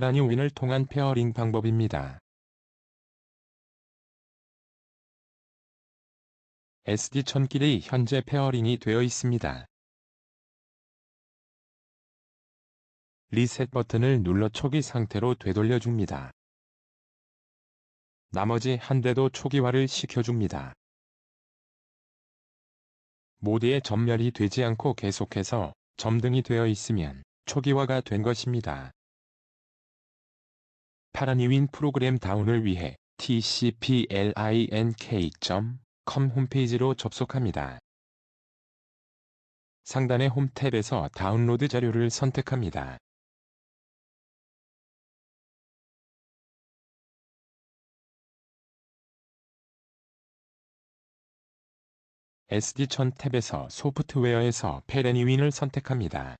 파라니윈을 통한 페어링 방법입니다. SD1000끼리 현재 페어링이 되어 있습니다. 리셋 버튼을 눌러 초기 상태로 되돌려줍니다. 나머지 한 대도 초기화를 시켜줍니다. 모드에 전멸이 되지 않고 계속해서 점등이 되어 있으면 초기화가 된 것입니다. 파라니윈 프로그램 다운을 위해 tcplink.com 홈페이지로 접속합니다. 상단의 홈 탭에서 다운로드 자료를 선택합니다. SD1000 탭에서 소프트웨어에서 페레니윈을 선택합니다.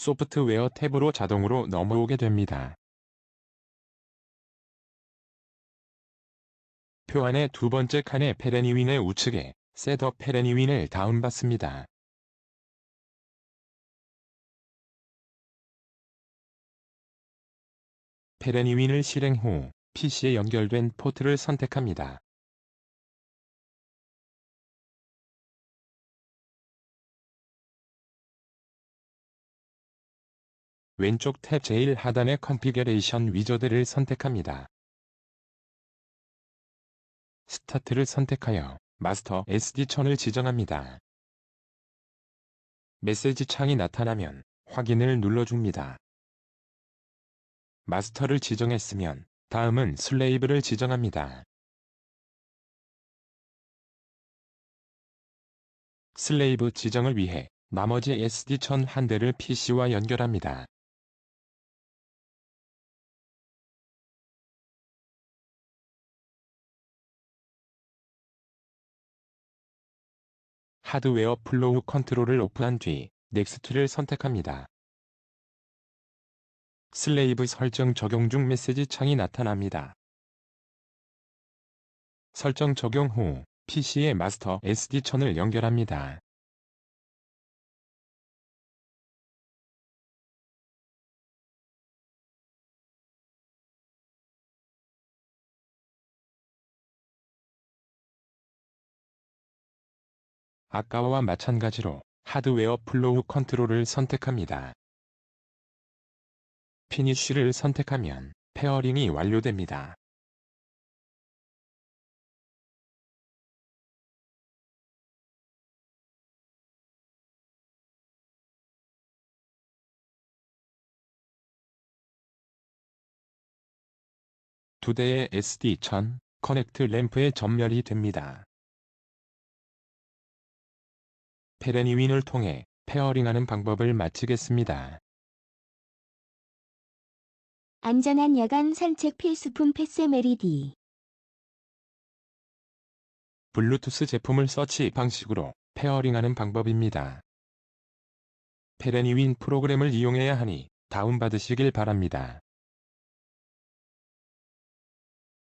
소프트웨어 탭으로 자동으로 넘어오게 됩니다. 표안의 두 번째 칸의 페레니윈의 우측에 셋업 페레니윈을 다운받습니다. 페레니윈을 실행 후 PC에 연결된 포트를 선택합니다. 왼쪽 탭 제일 하단의 컨피겨레이션 위저드를 선택합니다. 스타트를 선택하여 마스터 SD1000을 지정합니다. 메시지 창이 나타나면 확인을 눌러줍니다. 마스터를 지정했으면 다음은 슬레이브를 지정합니다. 슬레이브 지정을 위해 나머지 SD1000 한 대를 PC와 연결합니다. 하드웨어 플로우 컨트롤을 오픈한 뒤 넥스트를 선택합니다. 슬레이브 설정 적용 중 메시지 창이 나타납니다. 설정 적용 후 PC의 마스터 SD1000을 연결합니다. 아까와 마찬가지로 하드웨어 플로우 컨트롤을 선택합니다. 피니쉬를 선택하면 페어링이 완료됩니다. 두 대의 SD1000 커넥트 램프에 전멸이 됩니다. 페레니윈을 통해 페어링하는 방법을 마치겠습니다. 안전한 야간 산책 필수품 패스메리디. 블루투스 제품을 서치 방식으로 페어링하는 방법입니다. 페레니윈 프로그램을 이용해야 하니 다운받으시길 바랍니다.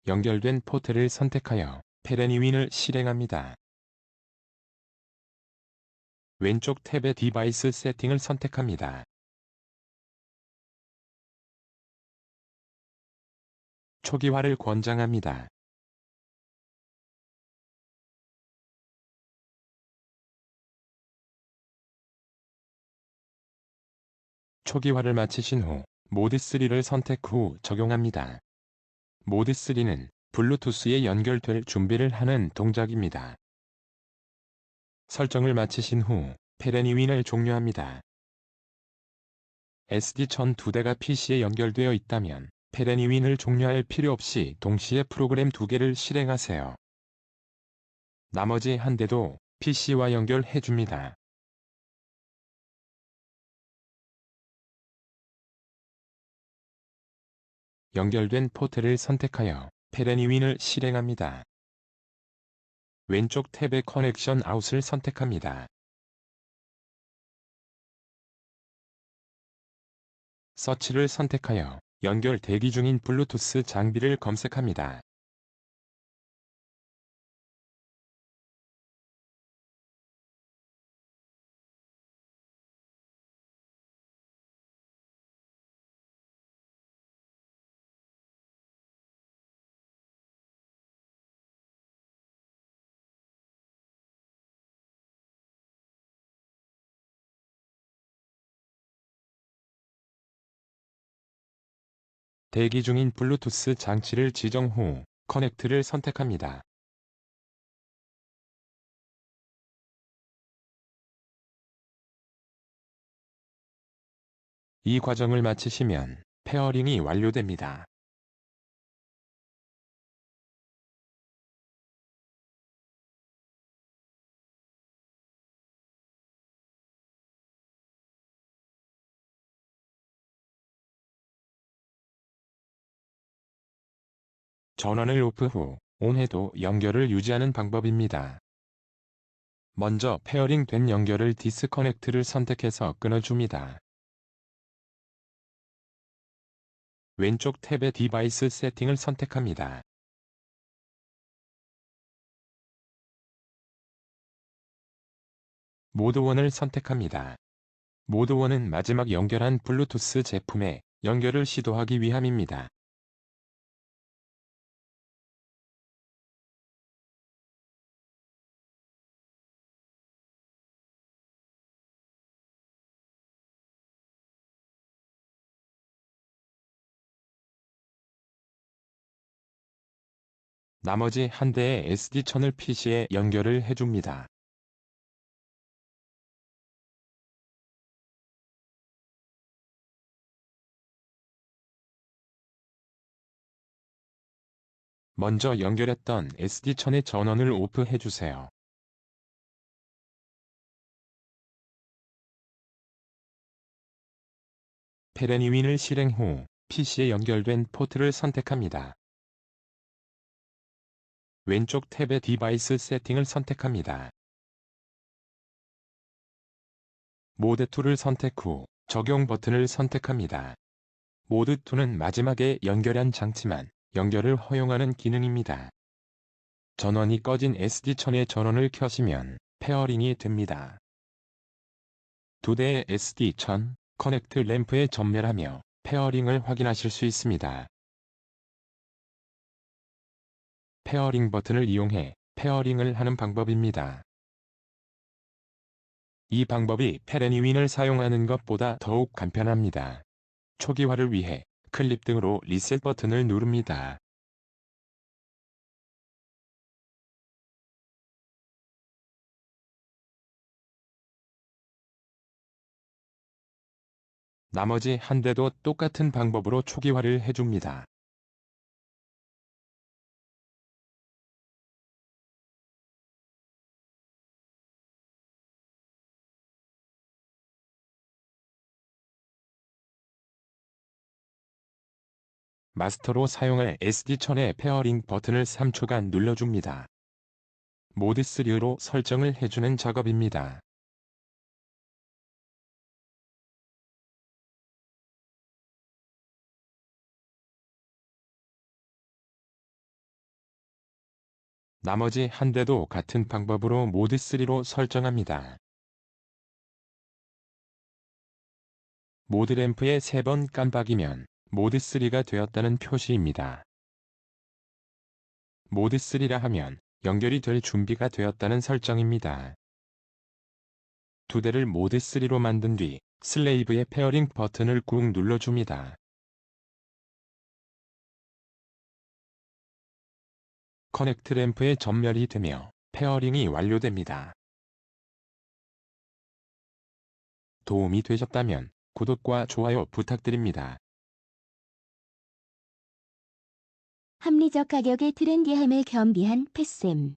연결된 포트를 선택하여 페레니윈을 실행합니다. 왼쪽 탭의 디바이스 세팅을 선택합니다. 초기화를 권장합니다. 초기화를 마치신 후 모드 3를 선택 후 적용합니다. 모드 3는 블루투스에 연결될 준비를 하는 동작입니다. 설정을 마치신 후 페레니윈을 종료합니다. SD1000 두 대가 PC에 연결되어 있다면 페레니윈을 종료할 필요 없이 동시에 프로그램 두 개를 실행하세요. 나머지 한 대도 PC와 연결해 줍니다. 연결된 포트를 선택하여 페레니윈을 실행합니다. 왼쪽 탭의 커넥션 아웃을 선택합니다. 서치를 선택하여 연결 대기 중인 블루투스 장비를 검색합니다. 대기 중인 블루투스 장치를 지정 후 커넥트를 선택합니다. 이 과정을 마치시면 페어링이 완료됩니다. 전원을 오프 후 온해도 연결을 유지하는 방법입니다. 먼저 페어링 된 연결을 디스커넥트를 선택해서 끊어줍니다. 왼쪽 탭의 디바이스 세팅을 선택합니다. 모드 1을 선택합니다. 모드 1은 마지막 연결한 블루투스 제품에 연결을 시도하기 위함입니다. 나머지 한 대의 SD 채널 PC에 연결을 해줍니다. 먼저 연결했던 SD천의 전원을 오프해주세요. 페레니윈을 실행 후 PC에 연결된 포트를 선택합니다. 왼쪽 탭의 디바이스 세팅을 선택합니다. 모드 2를 선택 후 적용 버튼을 선택합니다. 모드 2는 마지막에 연결한 장치만 연결을 허용하는 기능입니다. 전원이 꺼진 SD천의 전원을 켜시면 페어링이 됩니다. 두 대의 SD천, 커넥트 램프에 전멸하며 페어링을 확인하실 수 있습니다. 페어링 버튼을 이용해 페어링을 하는 방법입니다. 이 방법이 페레니윈을 사용하는 것보다 더욱 간편합니다. 초기화를 위해 클립 등으로 리셋 버튼을 누릅니다. 나머지 한 대도 똑같은 방법으로 초기화를 해줍니다. 마스터로 사용할 SD천의 페어링 버튼을 3초간 눌러줍니다. 모드 3로 설정을 해주는 작업입니다. 나머지 한 대도 같은 방법으로 모드 3로 설정합니다. 모드 램프에 3번 깜빡이면 모드 3가 되었다는 표시입니다. 모드 3라 하면 연결이 될 준비가 되었다는 설정입니다. 두 대를 모드 3로 만든 뒤 슬레이브의 페어링 버튼을 꾹 눌러줍니다. 커넥트 램프의 전멸이 되며 페어링이 완료됩니다. 도움이 되셨다면 구독과 좋아요 부탁드립니다. 합리적 가격의 트렌디함을 겸비한 패셈.